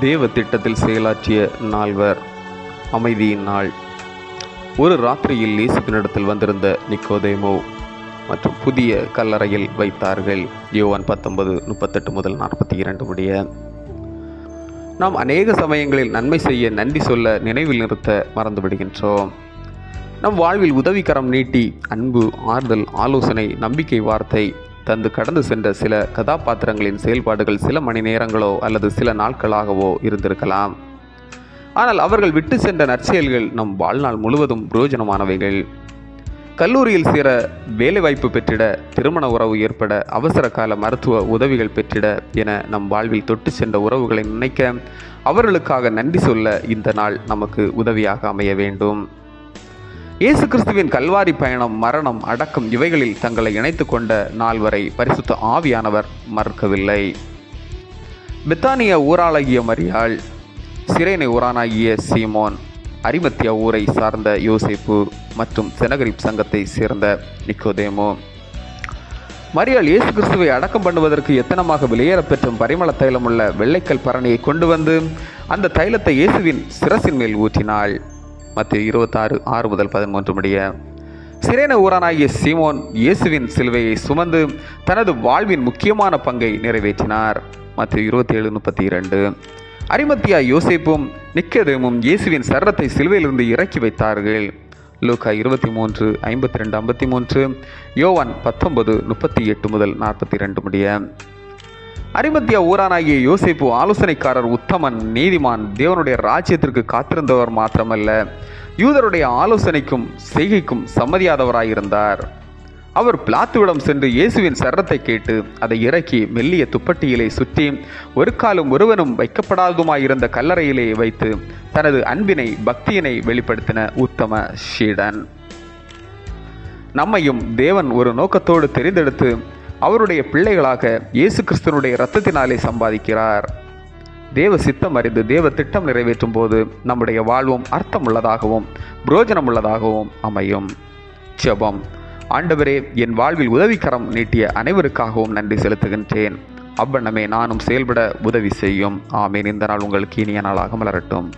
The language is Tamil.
தேவ திட்டத்தில் செயலாற்றிய நால்வர். அமைதியின் நாள். ஒரு ராத்திரியில் இயேசுவினிடத்தில் வந்திருந்த நிக்கோதேமோ மற்றும் புதிய கல்லறையில் வைத்தார்கள். யோவான் பத்தொன்பது முப்பத்தெட்டு முதல் நாற்பத்தி இரண்டு முடிய. நாம் அநேக சமயங்களில் நன்மை செய்ய நன்றி சொல்ல நினைவில் நிறுத்த மறந்துவிடுகின்றோம். நம் வாழ்வில் உதவிக்கரம் நீட்டி அன்பு ஆறுதல் ஆலோசனை நம்பிக்கை வார்த்தை தந்து கடந்து சென்ற சில கதாபாத்திரங்களின் செயல்பாடுகள் சில மணி நேரங்களோ அல்லது சில நாட்களாகவோ இருந்திருக்கலாம். ஆனால் அவர்கள் விட்டு சென்ற நற்செயல்கள் நம் வாழ்நாள் முழுவதும் பிரயோஜனமானவைகள். கல்லூரியில் சேர வேலைவாய்ப்பு பெற்றிட திருமண உறவு ஏற்பட அவசர கால மருத்துவ உதவிகள் பெற்றிட என நம் வாழ்வில் தொட்டு சென்ற உறவுகளை நினைக்க அவர்களுக்காக நன்றி சொல்ல இந்த நாள் நமக்கு உதவியாக அமைய வேண்டும். இயேசு கிறிஸ்துவின் கல்வாரி பயணம் மரணம் அடக்கம் இவைகளில் தங்களை இணைத்து கொண்ட நாள் வரை பரிசுத்த ஆவியானவர் மறுக்கவில்லை. பித்தானிய ஊராளாகிய மரியாள் சிறைனை ஊரானாகிய சீமோன் அரிமத்திய ஊரை சார்ந்த யோசேப்பு மற்றும் செனகரிப் சங்கத்தை சேர்ந்த நிக்கோதேமோ. மரியாள் இயேசு கிறிஸ்துவை அடக்கம் பண்ணுவதற்கு எத்தனமாக வெளியேறப் பெற்றும் பரிமள தைலமுள்ள வெள்ளைக்கல் பரணியை கொண்டு வந்து அந்த தைலத்தை இயேசுவின் சிரசின் மேல் ஊற்றினாள். மத்திய இருபத்தாறு ஆறு முதல் பதிமூன்று முடிய. சிரேன ஊரானாகிய சீமோன் இயேசுவின் சிலுவையை சுமந்து தனது வாழ்வின் முக்கியமான பங்கை நிறைவேற்றினார். மத்திய இருபத்தி ஏழு முப்பத்தி இரண்டு அரிமத்தியா யோசேப்பும் நிக்கதேமும் இயேசுவின் சரத்தை சிலுவையிலிருந்து இறக்கி வைத்தார்கள். லூக்கா இருபத்தி மூன்று ஐம்பத்தி ரெண்டு ஐம்பத்தி மூன்று யோவான் பத்தொன்பது முப்பத்தி எட்டு முதல் நாற்பத்தி ரெண்டு முடிய. அரிமத்திய ஊரானாகிய யோசிப்பு ஆலோசனைக்காரர் உத்தமன் நீதிமான் தேவனுடைய ராஜ்யத்திற்கு காத்திருந்தவர் மாத்திரமல்ல யூதருடைய ஆலோசனைக்கும் செய்கைக்கும் சம்மதியாதவராயிருந்தார். அவர் பிளாத்துவிடம் சென்று இயேசுவின் சரத்தை கேட்டு அதை இறக்கி மெல்லிய துப்பட்டியிலே சுற்றி ஒரு காலும் ஒருவனும் வைக்கப்படாததுமாயிருந்த கல்லறையிலே வைத்து தனது அன்பினை பக்தியினை வெளிப்படுத்தின உத்தம ஷீடன் நம்மையும் தேவன் ஒரு நோக்கத்தோடு தெரிந்தெடுத்து அவருடைய பிள்ளைகளாக இயேசு கிறிஸ்தனுடைய இரத்தத்தினாலே சம்பாதிக்கிறார். தேவ சித்தம் அறிந்து தேவ திட்டம் நிறைவேற்றும் போது நம்முடைய வாழ்வும் அர்த்தமுள்ளதாகவும் புரோஜனமுள்ளதாகவும் அமையும். ஜெபம். ஆண்டவரே என் வாழ்வில் உதவிக்கரம் நீட்டிய அனைவருக்காகவும் நன்றி செலுத்துகின்றேன். அவ்வண்ணமே நானும் செயல்பட உதவி செய்யும். ஆமேன். இந்த நாள் உங்களுக்கு இனிய நாளாக மலரட்டும்.